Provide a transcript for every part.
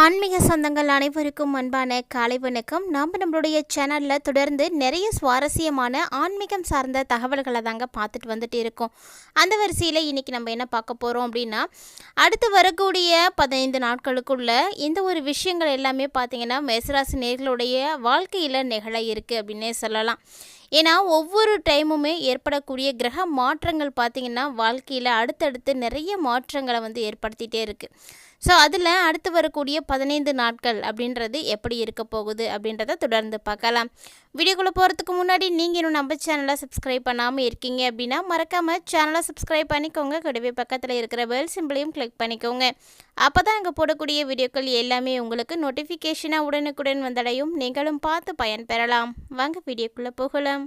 ஆன்மீக சொந்தங்கள் அனைவருக்கும் அன்பான காலை வணக்கம். நாம் நம்மளுடைய சேனலில் தொடர்ந்து நிறைய சுவாரஸ்யமான ஆன்மீகம் சார்ந்த தகவல்களை தாங்க பார்த்துட்டு வந்துட்டு இருக்கோம். அந்த வரிசையில் இன்றைக்கி நம்ம என்ன பார்க்க போகிறோம் அப்படின்னா அடுத்து வரக்கூடிய பதினைந்து நாட்களுக்குள்ள இந்த ஒரு விஷயங்கள் எல்லாமே பார்த்திங்கன்னா மேசராசி நேர்களுடைய வாழ்க்கையில் நிகழ இருக்குது அப்படின்னே சொல்லலாம். ஏன்னா ஒவ்வொரு டைமுமே ஏற்படக்கூடிய கிரக மாற்றங்கள் பார்த்திங்கன்னா வாழ்க்கையில் அடுத்தடுத்து நிறைய மாற்றங்களை வந்து ஏற்படுத்திகிட்டே இருக்குது ஸோ அதில் அடுத்து வரக்கூடிய பதினைந்து நாட்கள் அப்படின்றது எப்படி இருக்க போகுது அப்படின்றத தொடர்ந்து பார்க்கலாம். வீடியோக்குள்ளே போகிறதுக்கு முன்னாடி நீங்கள் இன்னும் நம்ம சேனலை சப்ஸ்கிரைப் பண்ணாமல் இருக்கீங்க அப்படின்னா மறக்காமல் சேனலை சப்ஸ்கிரைப் பண்ணிக்கோங்க. கூடவே பக்கத்தில் இருக்கிற பெல் சிம்பிளையும் கிளிக் பண்ணிக்கோங்க. அப்போ தான் அங்கே போடக்கூடிய வீடியோக்கள் எல்லாமே உங்களுக்கு நோட்டிஃபிகேஷனாக உடனுக்குடன் வந்தடையும். நீங்களும் பார்த்து பயன்பெறலாம். வாங்க வீடியோக்குள்ளே போகலாம்.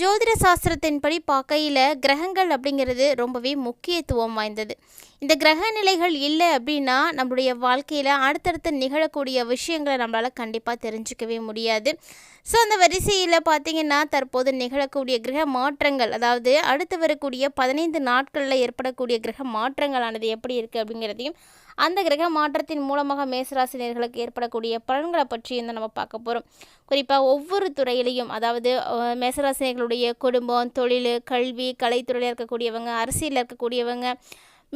ஜோதிட சாஸ்திரத்தின்படி பார்க்கையில் கிரகங்கள் அப்படிங்கிறது ரொம்பவே முக்கியத்துவம் வாய்ந்தது. இந்த கிரக நிலைகள் இல்லை அப்படின்னா நம்மளுடைய வாழ்க்கையில் அடுத்தடுத்து நிகழக்கூடிய விஷயங்களை நம்மளால் கண்டிப்பாக தெரிஞ்சுக்கவே முடியாது. ஸோ அந்த வரிசையில் பார்த்திங்கன்னா தற்போது நிகழக்கூடிய கிரக மாற்றங்கள் அதாவது அடுத்து வரக்கூடிய பதினைந்து நாட்களில் ஏற்படக்கூடிய கிரக மாற்றங்களானது எப்படி இருக்குது அப்படிங்கிறதையும் அந்த கிரக மாற்றத்தின் மூலமாக மேசராசினியர்களுக்கு ஏற்படக்கூடிய பலன்களை பற்றி இந்த நம்ம பார்க்க போகிறோம் குறிப்பாக ஒவ்வொரு துறையிலையும் அதாவது மேசராசினியர்களுடைய குடும்பம் தொழில் கல்வி கலைத்துறையில் இருக்கக்கூடியவங்க அரசியலில் இருக்கக்கூடியவங்க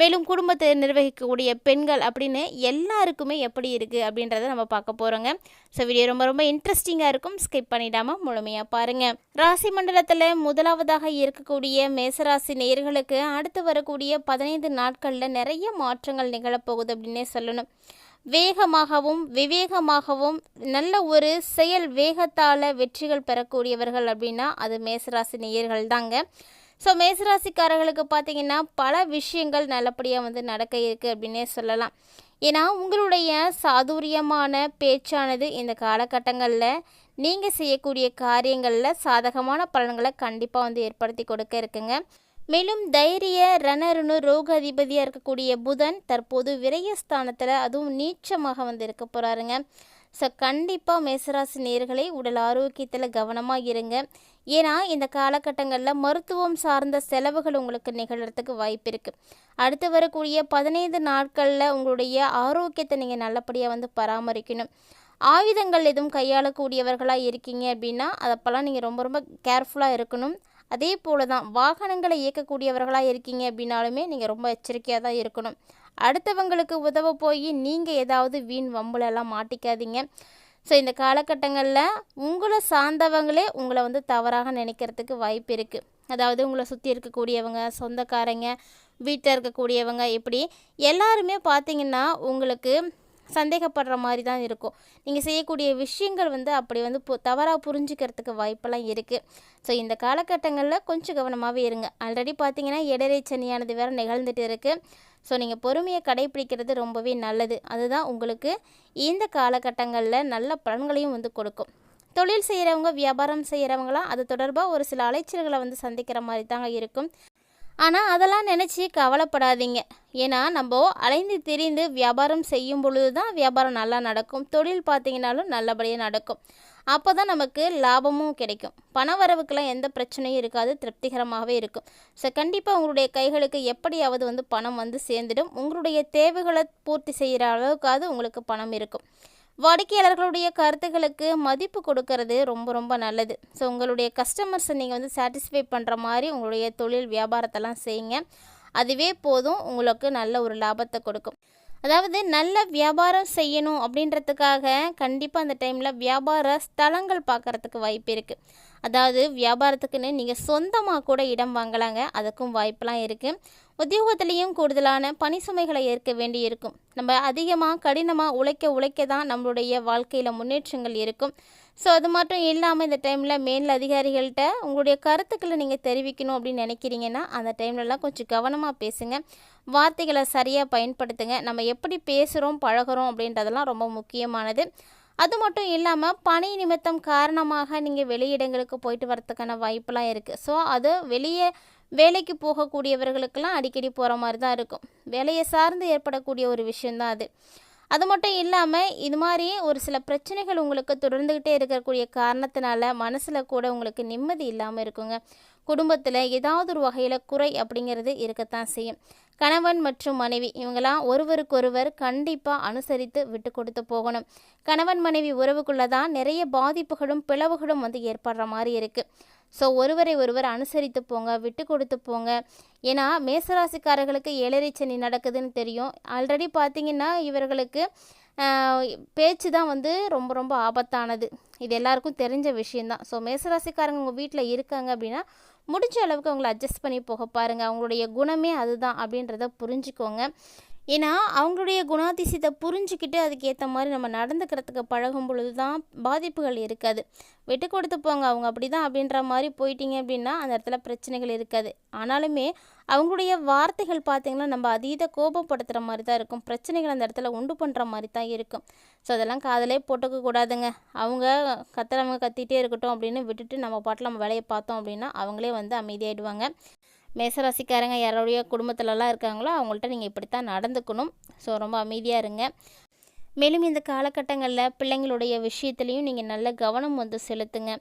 மேலும் குடும்பத்தை நிர்வகிக்கக்கூடிய பெண்கள் அப்படின்னு எல்லாருக்குமே எப்படி இருக்குது அப்படின்றத நம்ம பார்க்க போகிறோங்க ஸோ வீடியோ ரொம்ப ரொம்ப இன்ட்ரெஸ்டிங்காக இருக்கும். ஸ்கிப் பண்ணிடாமல் முழுமையாக பாருங்கள் ராசி மண்டலத்தில் முதலாவதாக இருக்கக்கூடிய மேசராசி நேர்களுக்கு அடுத்து வரக்கூடிய பதினைந்து நாட்களில் நிறைய மாற்றங்கள் நிகழப்போகுது அப்படின்னே சொல்லணும். வேகமாகவும் விவேகமாகவும் நல்ல ஒரு செயல் வேகத்தால் வெற்றிகள் பெறக்கூடியவர்கள் அப்படின்னா அது மேசராசி நேயர்கள் தாங்க ஸோ மேசராசிக்காரர்களுக்கு பார்த்தீங்கன்னா பல விஷயங்கள் நல்லபடியாக வந்து நடக்க இருக்குது அப்படின்னே சொல்லலாம். ஏன்னா உங்களுடைய சாதுரியமான பேச்சானது இந்த காலகட்டங்களில் நீங்கள் செய்யக்கூடிய காரியங்களில் சாதகமான பலன்களை கண்டிப்பாக வந்து ஏற்படுத்தி கொடுக்க இருக்குங்க. மேலும் தைரிய ரணருணு ரோக அதிபதியாக இருக்கக்கூடிய புதன் தற்போது விரயஸ்தானத்தில் அதுவும் நீச்சமாக வந்து இருக்க போகிறாருங்க ஸோ கண்டிப்பாக மேசராசி நேர்களை உடல் ஆரோக்கியத்தில் கவனமாக இருங்க. ஏன்னா இந்த காலகட்டங்களில் மருத்துவம் சார்ந்த செலவுகள் உங்களுக்கு நிகழறதுக்கு வாய்ப்பு இருக்குது அடுத்து வரக்கூடிய பதினைந்து நாட்களில் உங்களுடைய ஆரோக்கியத்தை நீங்கள் நல்லபடியாக வந்து பராமரிக்கணும். ஆயுதங்கள் எதுவும் கையாளக்கூடியவர்களாக இருக்கீங்க அப்படின்னா அதப்பெல்லாம் நீங்கள் ரொம்ப ரொம்ப கேர்ஃபுல்லாக இருக்கணும். அதே போல் தான் வாகனங்களை இயக்கக்கூடியவர்களாக இருக்கீங்க அப்படின்னாலுமே நீங்கள் ரொம்ப எச்சரிக்கையாக தான் இருக்கணும். அடுத்தவங்களுக்கு உதவ போய் நீங்கள் ஏதாவது வீண் வம்புலெல்லாம் மாட்டிக்காதீங்க. ஸோ இந்த காலகட்டங்களில் உங்களை சார்ந்தவங்களே உங்களை வந்து தவறாக நினைக்கிறதுக்கு வாய்ப்பு இருக்குது அதாவது உங்களை சுற்றி இருக்கக்கூடியவங்க சொந்தக்காரங்க வீட்டில் இருக்கக்கூடியவங்க இப்படி எல்லாருமே பார்த்திங்கன்னா உங்களுக்கு சந்தேகப்படுற மாதிரி தான் இருக்கும். நீங்கள் செய்யக்கூடிய விஷயங்கள் வந்து அப்படி வந்து பு தவறாக புரிஞ்சுக்கிறதுக்கு வாய்ப்பெல்லாம் இருக்குது ஸோ இந்த காலகட்டங்களில் கொஞ்சம் கவனமாகவே இருங்க. ஆல்ரெடி பார்த்தீங்கன்னா இடரை சனியானது வேறு நிகழ்ந்துட்டு இருக்குது ஸோ நீங்கள் பொறுமையை கடைபிடிக்கிறது ரொம்பவே நல்லது. அதுதான் உங்களுக்கு இந்த காலகட்டங்களில் நல்ல பலன்களையும் வந்து கொடுக்கும். தொழில் செய்கிறவங்க வியாபாரம் செய்கிறவங்களாம் அது தொடர்பாக ஒரு சில அலைச்சல்களை வந்து சந்திக்கிற மாதிரி தாங்க இருக்கும். ஆனால் அதெல்லாம் நினச்சி கவலைப்படாதீங்க. ஏன்னா நம்ம அலைந்து திரிந்து வியாபாரம் செய்யும் பொழுது தான் வியாபாரம் நல்லா நடக்கும். தொழில் பார்த்தீங்கனாலும் நல்லபடியாக நடக்கும். அப்போ தான் நமக்கு லாபமும் கிடைக்கும். பண வரவுக்கெல்லாம் எந்த பிரச்சனையும் இருக்காது. திருப்திகரமாகவே இருக்கும். ஸோ கண்டிப்பாக உங்களுடைய கைகளுக்கு எப்படியாவது வந்து பணம் வந்து சேர்ந்துடும். உங்களுடைய தேவைகளை பூர்த்தி செய்கிற அளவுக்காவது உங்களுக்கு பணம் இருக்கும். வாடிக்கையாளர்களுடைய கருத்துக்களுக்கு மதிப்பு கொடுக்கறது ரொம்ப ரொம்ப நல்லது. ஸோ உங்களுடைய கஸ்டமர்ஸை நீங்கள் வந்து சாட்டிஸ்ஃபை பண்ணுற மாதிரி உங்களுடைய தொழில் வியாபாரத்தெல்லாம் செய்யுங்க. அதுவே போதும். உங்களுக்கு நல்ல ஒரு லாபத்தை கொடுக்கும். அதாவது நல்ல வியாபாரம் செய்யணும் அப்படின்றதுக்காக கண்டிப்பாக அந்த டைமில் வியாபார ஸ்தலங்கள் பார்க்குறதுக்கு வாய்ப்பு இருக்குது அதாவது வியாபாரத்துக்குன்னு நீங்கள் சொந்தமாக கூட இடம் வாங்கலாங்க. அதுக்கும் வாய்ப்பெலாம் இருக்குது உத்தியோகத்துலேயும் கூடுதலான பணி சுமைகளை ஏற்க வேண்டி இருக்கும். நம்ம அதிகமாக கடினமாக உழைக்க உழைக்க தான் நம்மளுடைய வாழ்க்கையில் முன்னேற்றங்கள் இருக்கும். ஸோ அது மட்டும் இல்லாமல் இந்த டைமில் மேல் அதிகாரிகள்கிட்ட உங்களுடைய கருத்துக்களை நீங்கள் தெரிவிக்கணும் அப்படின்னு நினைக்கிறீங்கன்னா அந்த டைம்லலாம் கொஞ்சம் கவனமாக பேசுங்க. வார்த்தைகளை சரியாக பயன்படுத்துங்க. நம்ம எப்படி பேசுகிறோம் பழகிறோம் அப்படின்றதெல்லாம் ரொம்ப முக்கியமானது. அது மட்டும் இல்லாமல் பணி நிமித்தம் காரணமாக நீங்கள் வெளியிடங்களுக்கு போயிட்டு வரத்துக்கான வாய்ப்பெலாம் இருக்குது ஸோ அது வெளியே வேலைக்கு போகக்கூடியவர்களுக்கெல்லாம் அடிக்கடி போகிற மாதிரி தான் இருக்கும். வேலையை சார்ந்து ஏற்படக்கூடிய ஒரு விஷயந்தான் அது. அது மட்டும் இல்லாமல் இது மாதிரி ஒரு சில பிரச்சனைகள் உங்களுக்கு தொடர்ந்துக்கிட்டே இருக்கக்கூடிய காரணத்தினால மனசில் கூட உங்களுக்கு நிம்மதி இல்லாமல் இருக்குங்க. குடும்பத்தில் ஏதாவது ஒரு வகையில் குறை அப்படிங்கிறது இருக்கத்தான் செய்யும். கணவன் மற்றும் மனைவி இவங்களாம் ஒருவருக்கொருவர் கண்டிப்பாக அனுசரித்து விட்டு கொடுத்து போகணும். கணவன் மனைவி உறவுக்குள்ளே தான் நிறைய பாதிப்புகளும் பிளவுகளும் வந்து ஏற்படுற மாதிரி இருக்குது ஸோ ஒருவரை ஒருவர் அனுசரித்து போங்க விட்டு கொடுத்து போங்க. ஏன்னா மேசராசிக்காரர்களுக்கு ஏழரை சனி நடக்குதுன்னு தெரியும். ஆல்ரெடி பார்த்தீங்கன்னா இவர்களுக்கு பேச்சு தான் வந்து ரொம்ப ரொம்ப ஆபத்தானது. இது எல்லாருக்கும் தெரிஞ்ச விஷயந்தான் ஸோ மேசராசிக்காரங்க உங்கள் வீட்டில் இருக்காங்க அப்படின்னா முடிஞ்ச அளவுக்கு அவங்கள அட்ஜஸ்ட் பண்ணி போக பாருங்கள் அவங்களுடைய குணமே அதுதான் அப்படின்றத புரிஞ்சுக்கோங்க. ஏன்னா அவங்களுடைய குணாதிசயத்தை புரிஞ்சுக்கிட்டு அதுக்கேற்ற மாதிரி நம்ம நடந்துக்கிறதுக்கு பழகும் பொழுது தான் பாதிப்புகள் இருக்காது. விட்டு கொடுத்து போங்க அவங்க அப்படி தான் அப்படின்ற மாதிரி போயிட்டீங்க அப்படின்னா அந்த இடத்துல பிரச்சனைகள் இருக்காது. ஆனாலுமே அவங்களுடைய வார்த்தைகள் பார்த்திங்கன்னா நம்ம அதீத கோபப்படுத்துகிற மாதிரி தான் இருக்கும். பிரச்சனைகள் அந்த இடத்துல உண்டு பண்ணுற மாதிரி தான் இருக்கும். ஸோ அதெல்லாம் காதலே போட்டுக்க கூடாதுங்க. அவங்க கத்துறவங்க கத்திகிட்டே இருக்கட்டும் அப்படின்னு விட்டுட்டு நம்ம பாட்டில் நம்ம வேலையை பார்த்தோம் அப்படின்னா அவங்களே வந்து அமைதியாயிடுவாங்க. மேசராசிக்காரங்க யாரோடைய குடும்பத்திலலாம் இருக்காங்களோ அவங்கள்ட்ட நீங்கள் இப்படித்தான் நடந்துக்கணும். ஸோ ரொம்ப அமைதியாக இருங்க. மேலும் இந்த காலகட்டங்களில் பிள்ளைங்களுடைய விஷயத்துலையும் நீங்கள் நல்ல கவனம் வந்து செலுத்துங்க.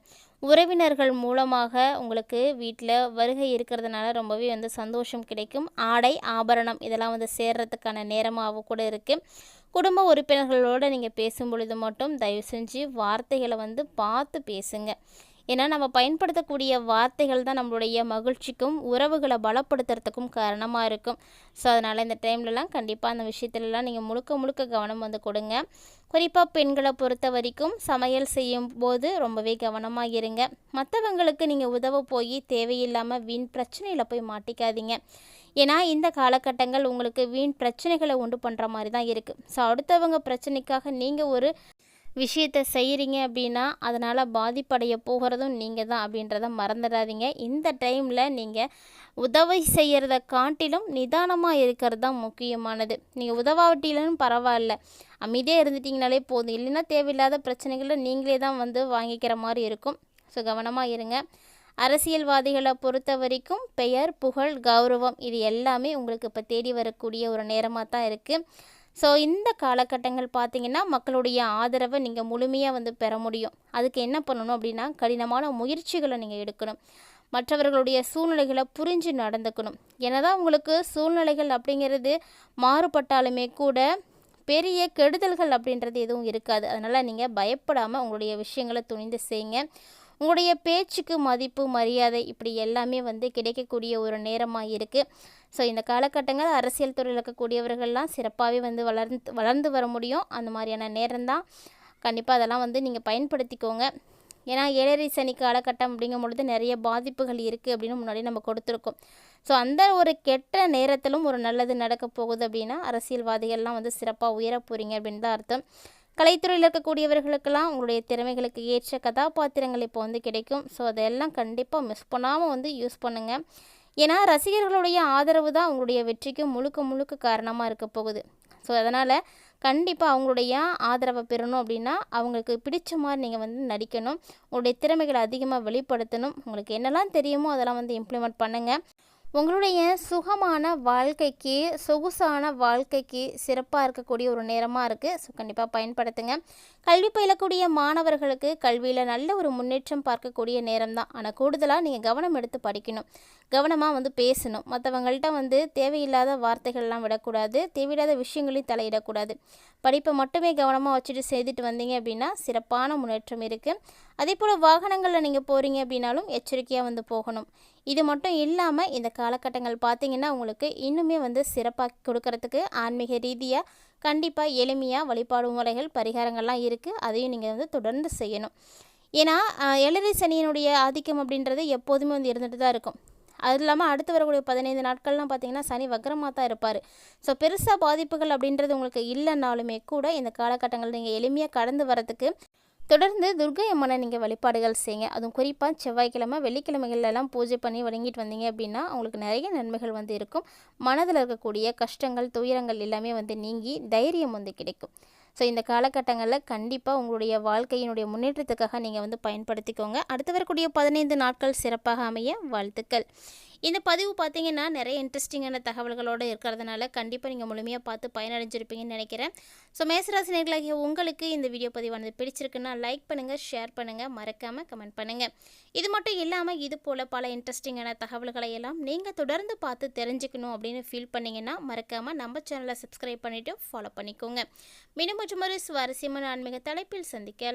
உறவினர்கள் மூலமாக உங்களுக்கு வீட்டில் வருகை இருக்கிறதுனால ரொம்பவே வந்து சந்தோஷம் கிடைக்கும். ஆடை ஆபரணம் இதெல்லாம் வந்து சேர்றதுக்கான நேரமாகவும் கூட இருக்குது குடும்ப உறுப்பினர்களோடு நீங்கள் பேசும் பொழுது மட்டும் தயவு செஞ்சு வார்த்தைகளை வந்து பார்த்து பேசுங்க. ஏன்னா நம்ம பயன்படுத்தக்கூடிய வார்த்தைகள் தான் நம்மளுடைய மகிழ்ச்சிக்கும் உறவுகளை பலப்படுத்துறதுக்கும் காரணமாக இருக்கும். ஸோ அதனால் இந்த டைம்லலாம் கண்டிப்பாக அந்த விஷயத்துலலாம் நீங்கள் முழுக்க முழுக்க கவனம் வந்து கொடுங்க. குறிப்பாக பெண்களை பொறுத்த வரைக்கும் சமையல் செய்யும் போது ரொம்பவே கவனமாக இருங்க. மற்றவங்களுக்கு நீங்கள் உதவ போய் தேவையில்லாமல் வீண் பிரச்சனையில் போய் மாட்டிக்காதீங்க. ஏன்னா இந்த காலகட்டங்கள் உங்களுக்கு வீண் பிரச்சனைகளை உண்டு பண்ணுற மாதிரி தான் இருக்குது ஸோ அடுத்தவங்க பிரச்சனைக்காக நீங்கள் ஒரு விஷயத்தை செய்கிறீங்க அப்படின்னா அதனால் பாதிப்படைய போகிறதும் நீங்கள் தான் அப்படின்றத மறந்துடாதீங்க. இந்த டைமில் நீங்கள் உதவி செய்கிறத காட்டிலும் நிதானமாக இருக்கிறது தான் முக்கியமானது. நீங்கள் உதவாவட்டிலும் பரவாயில்ல. அமைதியாக இருந்துட்டிங்கனாலே போதும். இல்லைன்னா தேவையில்லாத பிரச்சனைகளை நீங்களே தான் வந்து வாங்கிக்கிற மாதிரி இருக்கும். ஸோ கவனமாக இருங்க. அரசியல்வாதிகளை பொறுத்த வரைக்கும் பெயர் புகழ் கௌரவம் இது எல்லாமே உங்களுக்கு இப்போ தேடி வரக்கூடிய ஒரு நேரமாக தான் இருக்குது ஸோ இந்த காலகட்டங்கள் பார்த்திங்கன்னா மக்களுடைய ஆதரவை நீங்கள் முழுமையாக வந்து பெற முடியும். அதுக்கு என்ன பண்ணணும் அப்படின்னா கடினமான முயற்சிகளை நீங்கள் எடுக்கணும். மற்றவர்களுடைய சூழ்நிலைகளை புரிஞ்சு நடந்துக்கணும். என்னதான் உங்களுக்கு சூழ்நிலைகள் அப்படிங்கிறது மாறுபட்டாலுமே கூட பெரிய கெடுதல்கள் அப்படின்றது எதுவும் இருக்காது. அதனால் நீங்கள் பயப்படாமல் உங்களுடைய விஷயங்களை துணிந்து செய்யுங்க உங்களுடைய பேச்சுக்கு மதிப்பு மரியாதை இப்படி எல்லாமே வந்து கிடைக்கக்கூடிய ஒரு நேரமாக இருக்குது ஸோ இந்த காலகட்டங்கள் அரசியல் துறையில் இருக்கக்கூடியவர்கள்லாம் சிறப்பாகவே வந்து வளர்ந்து வளர்ந்து வர முடியும். அந்த மாதிரியான நேரம்தான் கண்டிப்பாக அதெல்லாம் வந்து நீங்கள் பயன்படுத்திக்கோங்க. ஏன்னா ஏழரை சனி காலகட்டம் அப்படிங்கும் பொழுது நிறைய பாதிப்புகள் இருக்குது அப்படின்னு முன்னாடி நம்ம கொடுத்துருக்கோம். ஸோ அந்த ஒரு கெட்ட நேரத்திலும் ஒரு நல்லது நடக்க போகுது அப்படின்னா அரசியல்வாதிகள்லாம் வந்து சிறப்பாக உயர போகிறீங்க அப்படின்னு தான் அர்த்தம். கலைத்துறையில் இருக்கக்கூடியவர்களுக்கெல்லாம் உங்களுடைய திறமைகளுக்கு ஏற்ற கதாபாத்திரங்கள் இப்போ வந்து கிடைக்கும். ஸோ அதெல்லாம் கண்டிப்பாக மிஸ் பண்ணாமல் வந்து யூஸ் பண்ணுங்கள் ஏன்னா ரசிகர்களுடைய ஆதரவு தான் அவங்களுடைய வெற்றிக்கு முழுக்க முழுக்க காரணமாக இருக்க போகுது. ஸோ அதனால் கண்டிப்பாக அவங்களுடைய ஆதரவை பெறணும் அப்படின்னா அவங்களுக்கு பிடிச்ச மாதிரி நீங்கள் வந்து நடிக்கணும். உங்களுடைய திறமைகளை அதிகமாக வெளிப்படுத்தணும். உங்களுக்கு என்னெல்லாம் தெரியுமோ அதெல்லாம் வந்து இம்ப்ளிமெண்ட் பண்ணுங்கள் உங்களுடைய சுகமான வாழ்க்கைக்கு சொகுசான வாழ்க்கைக்கு சிறப்பாக இருக்கக்கூடிய ஒரு நேரமாக இருக்குது ஸோ கண்டிப்பாக பயன்படுத்துங்க. கல்வி பயிலக்கூடிய மாணவர்களுக்கு கல்வியில் நல்ல ஒரு முன்னேற்றம் பார்க்கக்கூடிய நேரம் தான் ஆனால் கூடுதலாக நீங்கள் கவனம் எடுத்து படிக்கணும். கவனமாக வந்து பேசணும். மற்றவங்கள்ட்ட வந்து தேவையில்லாத வார்த்தைகள்லாம் விடக்கூடாது. தேவையில்லாத விஷயங்களையும் தலையிடக்கூடாது. படிப்பை மட்டுமே கவனமாக வச்சுட்டு செய்துட்டு வந்தீங்க அப்படின்னா சிறப்பான முன்னேற்றம் இருக்குது அதே போல் வாகனங்களில் நீங்கள் போகிறீங்க அப்படின்னாலும் எச்சரிக்கையாக வந்து போகணும். இது மட்டும் இல்லாமல் இந்த காலகட்டங்கள் பார்த்திங்கன்னா உங்களுக்கு இன்னுமே வந்து சிறப்பாக கொடுக்கறதுக்கு ஆன்மீக ரீதியாக கண்டிப்பாக எளிமையாக வழிபாடு முறைகள் பரிகாரங்கள்லாம் இருக்குது அதையும் நீங்கள் வந்து தொடர்ந்து செய்யணும். ஏன்னா எழுதி சனியினுடைய ஆதிக்கம் அப்படின்றது எப்போதுமே வந்து இருந்துட்டு தான் இருக்கும். அது இல்லாமல் அடுத்து வரக்கூடிய பதினைந்து நாட்கள்லாம் பார்த்தீங்கன்னா சனி வக்கரமாக தான் இருப்பார். ஸோ பெருசாக பாதிப்புகள் அப்படின்றது உங்களுக்கு இல்லைனாலுமே கூட இந்த காலகட்டங்கள் நீங்கள் எளிமையாக கடந்து வரதுக்கு தொடர்ந்து துர்கை அம்மனை நீங்கள் வழிபாடுகள் செய்யுங்க. அதுவும் குறிப்பாக செவ்வாய்க்கிழமை வெள்ளிக்கிழமைகளெல்லாம் பூஜை பண்ணி வழங்கிட்டு வந்தீங்க அப்படின்னா உங்களுக்கு நிறைய நன்மைகள் வந்து இருக்கும். மனதில் இருக்கக்கூடிய கஷ்டங்கள் துயரங்கள் எல்லாமே வந்து நீங்கி தைரியம் வந்து கிடைக்கும். ஸோ இந்த காலகட்டங்களில் கண்டிப்பாக உங்களுடைய வாழ்க்கையினுடைய முன்னேற்றத்துக்காக நீங்கள் வந்து பயன்படுத்திக்கோங்க. அடுத்து வரக்கூடிய பதினைந்து நாட்கள் சிறப்பாக அமைய வாழ்த்துக்கள். இந்த பதிவு பார்த்தீங்கன்னா நிறைய இன்ட்ரெஸ்டிங்கான தகவல்களோடு இருக்கிறதுனால கண்டிப்பாக நீங்கள் முழுமையாக பார்த்து பயனடைஞ்சிருப்பீங்கன்னு நினைக்கிறேன். ஸோ மேசராசினியர்களாகிய உங்களுக்கு இந்த வீடியோ பதிவானது பிடிச்சிருக்குன்னா லைக் பண்ணுங்கள் ஷேர் பண்ணுங்கள் மறக்காமல் கமெண்ட் பண்ணுங்கள் இது மட்டும் இல்லாமல் இது போல் பல இன்ட்ரெஸ்டிங்கான தகவல்களை எல்லாம் நீங்கள் தொடர்ந்து பார்த்து தெரிஞ்சுக்கணும் அப்படின்னு ஃபீல் பண்ணிங்கன்னா மறக்காமல் நம்ம சேனலை சப்ஸ்கிரைப் பண்ணிவிட்டு ஃபாலோ பண்ணிக்கோங்க. மீண்டும் மற்றும் ஒரு சுவாரஸ்யமான ஆன்மீக தலைப்பில் சந்திக்க